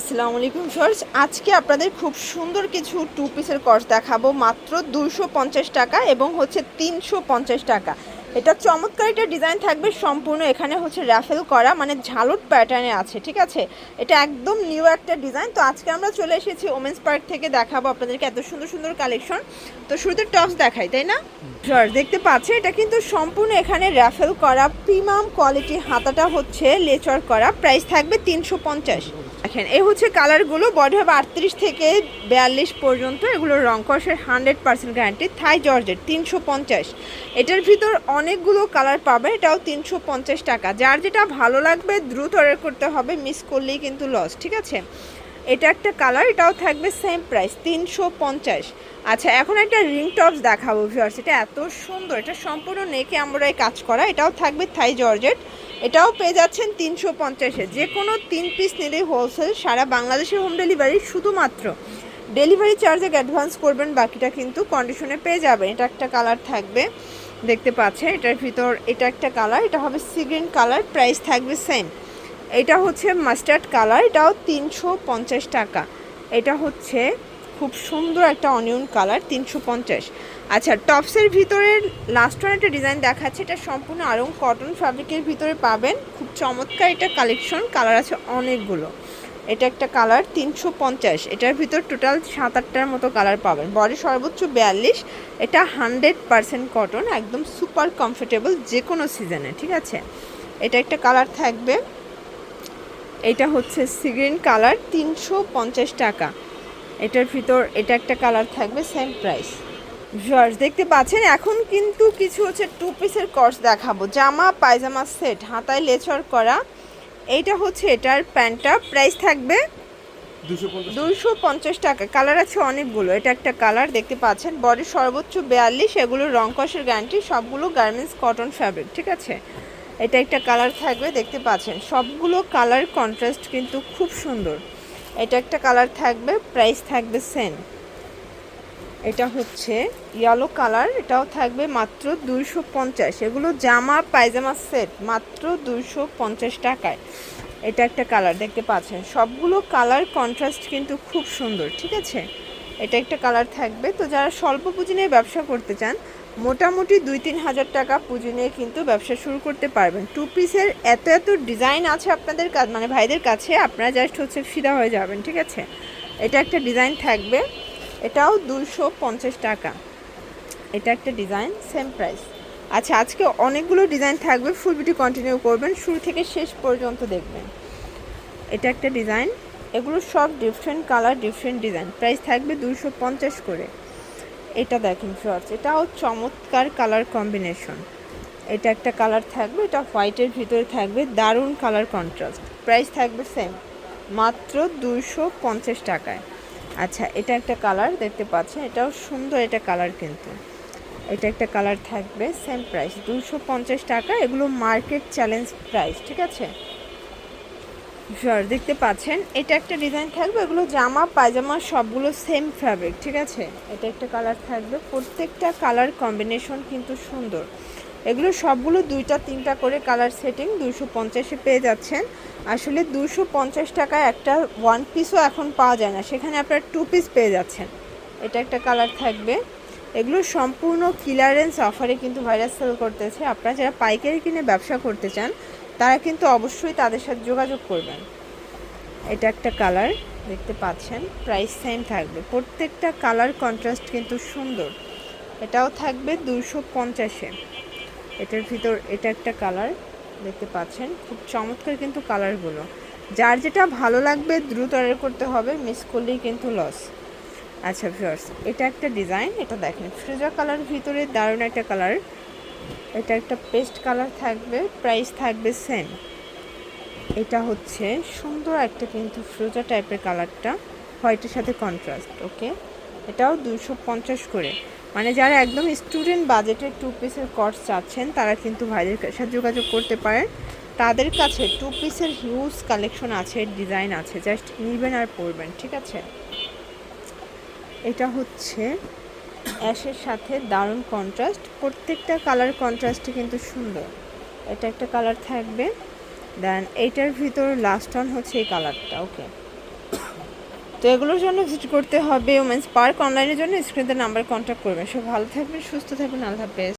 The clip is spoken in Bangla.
আসসালামু আলাইকুম ফিওর্স আজকে আপনাদের খুব সুন্দর কিছু টু পিসের কর্স দেখাবো। মাত্র দুশো পঞ্চাশ টাকা এবং হচ্ছে তিনশো পঞ্চাশ টাকা। এটা চমৎকার একটা ডিজাইন থাকবে। সম্পূর্ণ এখানে হচ্ছে র্যাফেল করা মানে ঝালট প্যাটার্নে আছে ঠিক আছে? এটা একদম নিউ একটা ডিজাইন তো আজকে আমরা চলে এসেছি ওমেন্স পার্ক থেকে দেখাবো আপনাদেরকে এত সুন্দর সুন্দর কালেকশন তো শুরুতে টপস দেখাই তাই না? Sure, দেখতে পাচ্ছে এটা কিন্তু সম্পূর্ণ এখানে র্যাফেল করা। প্রিমিয়াম কোয়ালিটি হাতাটা হচ্ছে লেচার করা। প্রাইস থাকবে তিনশো পঞ্চাশ। দেখেন, এই হচ্ছে কালারগুলো, বডি হবে আটত্রিশ থেকে বিয়াল্লিশ পর্যন্ত, এগুলো রং কষের হান্ড্রেড পার্সেন্ট গ্যারান্টি থাই জর্জের তিনশো পঞ্চাশ। এটার ভিতর অনেকগুলো কালার পাবে, এটাও তিনশো পঞ্চাশ টাকা। যার যেটা ভালো লাগবে, দ্রুত অর্ডার করতে হবে মিস করলেই কিন্তু লস ঠিক আছে? এটা একটা কালার, এটাও থাকবে সেম প্রাইস তিনশো পঞ্চাশ। আচ্ছা এখন একটা রিং টপস দেখাবো ভিউয়ার্স এটা এত সুন্দর, এটা সম্পূর্ণ নেকে আমরা এই কাজ করা, এটাও থাকবে থাই জর্জেট। এটাও পেয়ে যাচ্ছেন তিনশো পঞ্চাশে যে কোনো তিন পিস নিলেই হোলসেল সারা বাংলাদেশের হোম ডেলিভারি শুধুমাত্র। ডেলিভারি চার্জে অ্যাডভান্স করবেন, বাকিটা কিন্তু কন্ডিশনে পেয়ে যাবেন। এটা একটা কালার থাকবে, দেখতে পাচ্ছেন, এটার ভিতর এটা একটা কালার, এটা হবে সিগ্রিন কালার প্রাইস থাকবে সেম এটা হচ্ছে মাস্টার্ড কালার এটাও তিনশো পঞ্চাশ টাকা। এটা হচ্ছে খুব সুন্দর একটা অনিয়ন কালার তিনশো পঞ্চাশ। আচ্ছা টপসের ভিতরে লাস্ট ওয়ান একটা ডিজাইন দেখাচ্ছে, এটা সম্পূর্ণ আরং কটন ফ্যাব্রিকের ভিতরে পাবেন। খুব চমৎকার এটা কালেকশন কালার আছে অনেকগুলো। এটা একটা কালার তিনশো পঞ্চাশ। এটার ভিতর টোটাল সাত আটটার মতো কালার পাবেন। বডি সর্বোচ্চ বিয়াল্লিশ। এটা হান্ড্রেড পারসেন্ট কটন একদম সুপার কমফোর্টেবল যে কোনো সিজনে ঠিক আছে? এটা একটা কালার থাকবে। এটা হচ্ছে সিগ্রিন কালার তিনশো পঞ্চাশ টাকা। এটার ভিতর এটা একটা কালার থাকবে সেম প্রাইস ভিউয়ার্স দেখতে পাচ্ছেন এখন কিন্তু কিছু হচ্ছে টু পিসের কর্স দেখাবো। জামা পায়জামা সেট হাতায় লেচর করা। এইটা হচ্ছে এটার প্যান্টটা প্রাইস থাকবে দুইশো পঞ্চাশ টাকা। কালার আছে অনেকগুলো এটা একটা কালার দেখতে পাচ্ছেন। বডি সর্বোচ্চ বিয়াল্লিশ এগুলো রং কষের গ্যারান্টি সবগুলো গার্মেন্টস কটন ফ্যাব্রিক ঠিক আছে? এটা একটা কালার থাকবে, দেখতে পাচ্ছেন। সবগুলো কালার কন্ট্রাস্ট কিন্তু খুব সুন্দর। এটা একটা কালার থাকবে প্রাইস থাকবে সেম এটা হচ্ছে ইয়েলো কালার এটাও থাকবে মাত্র দুইশো পঞ্চাশ। এগুলো জামা, পায়জামা সেট মাত্র দুইশো পঞ্চাশ টাকায়। এটা একটা কালার দেখতে পাচ্ছেন। সবগুলো কালার কন্ট্রাস্ট কিন্তু খুব সুন্দর, ঠিক আছে? এটা একটা কালার থাকবে। তো যারা স্বল্প পুঁজি নিয়ে ব্যবসা করতে চান মোটামুটি দুই তিন হাজার টাকা পুঁজি নিয়ে কিন্তু ব্যবসা শুরু করতে পারবেন। টু পিসের এত এত ডিজাইন আছে আপনাদের কাছে মানে ভাইদের কাছে, আপনারা জাস্ট হচ্ছে ফিদা হয়ে যাবেন, ঠিক আছে? এটা একটা ডিজাইন থাকবে। এটাও দুশো পঞ্চাশ টাকা। এটা একটা ডিজাইন সেম প্রাইস আচ্ছা আজকে অনেকগুলো ডিজাইন থাকবে ফুল ভিডিও কন্টিনিউ করবেন, শুরু থেকে শেষ পর্যন্ত দেখবেন। এটা একটা ডিজাইন এগুলো সব different colour different design price থাকবে দুশো পঞ্চাশ করে। এটা দেখেন শর্টস এটাও চমৎকার কালার কম্বিনেশন এটা একটা কালার থাকবে, এটা হোয়াইটের ভিতরে থাকবে, দারুণ কালার কন্ট্রাস্ট প্রাইস থাকবে সেম মাত্র দুশো পঞ্চাশ টাকায়। আচ্ছা এটা একটা কালার দেখতে পাচ্ছেন, এটাও সুন্দর এটা কালার কিন্তু। এটা একটা কালার থাকবে সেম প্রাইস দুশো পঞ্চাশ টাকা, এগুলো মার্কেট চ্যালেঞ্জ প্রাইস ঠিক আছে? শিওর দেখতে পাচ্ছেন? এটা একটা ডিজাইন থাকবে, এগুলো জামা, পায়জামা, সবগুলো সেম ফ্যাব্রিক ঠিক আছে? এটা একটা কালার থাকবে, প্রত্যেকটা কালার কম্বিনেশন কিন্তু সুন্দর। এগুলো সবগুলো দুইটা, তিনটা করে কালার সেটিং দুশো পঞ্চাশে পেয়ে যাচ্ছেন। আসলে দুশো পঞ্চাশ টাকায় একটা ওয়ান পিসও এখন পাওয়া যায় না, সেখানে আপনার টু পিস পেয়ে যাচ্ছেন। এটা একটা কালার থাকবে। এগুলো সম্পূর্ণ ক্লিয়ারেন্স অফারে কিন্তু ভাইরাস সেল করতেছে। আপনারা যারা পাইকারি কিনে ব্যবসা করতে চান তারা কিন্তু অবশ্যই তাদের সাথে যোগাযোগ করবেন। এটা একটা কালার, দেখতে পাচ্ছেন, প্রাইস সেম থাকবে। প্রত্যেকটা কালার কন্ট্রাস্ট কিন্তু সুন্দর। এটাও থাকবে দুশো পঞ্চাশে। এটার ভিতর এটা একটা কালার, দেখতে পাচ্ছেন, খুব চমৎকার কিন্তু কালারগুলো। যার যেটা ভালো লাগবে দ্রুত অর্ডার করতে হবে মিস করলেই কিন্তু লস আচ্ছা ভিউয়ার্স এটা একটা ডিজাইন এটা দেখেন ফ্রিজা কালার ভিতরে দারুণ একটা কালার এটা একটা পেস্ট কালার থাকবে, প্রাইস থাকবে সেম। এটা হচ্ছে সুন্দর একটা কিন্তু ফ্রোজা টাইপের কালারটা, হোয়াইটের সাথে কন্ট্রাস্ট, ওকে? এটাও দুশো পঞ্চাশ করে। মানে যারা একদম স্টুডেন্ট বাজেটের টু পিসের কর্স চাচ্ছেন, তারা কিন্তু ভাইদের সাথে যোগাযোগ করতে পারেন। তাদের কাছে টু পিসের হিউজ কালেকশন আছে ডিজাইন আছে জাস্ট নিবেন আর পরবেন, ঠিক আছে? এটা হচ্ছে অ্যাশের সাথে দারুণ কন্ট্রাস্ট প্রত্যেকটা কালার কন্ট্রাস্টই কিন্তু সুন্দর। এটা একটা কালার থাকবে। দেন এইটার ভিতর লাস্ট অন হচ্ছে এই কালারটা ওকে তো এগুলোর জন্য ভিজিট করতে হবে। ওমেন্স পার্ক অনলাইনের জন্য স্ক্রিনতে নাম্বার কন্ট্যাক্ট করবেন। সব ভালো থাকবেন, সুস্থ থাকবেন, আল্লাহ হাফেজ।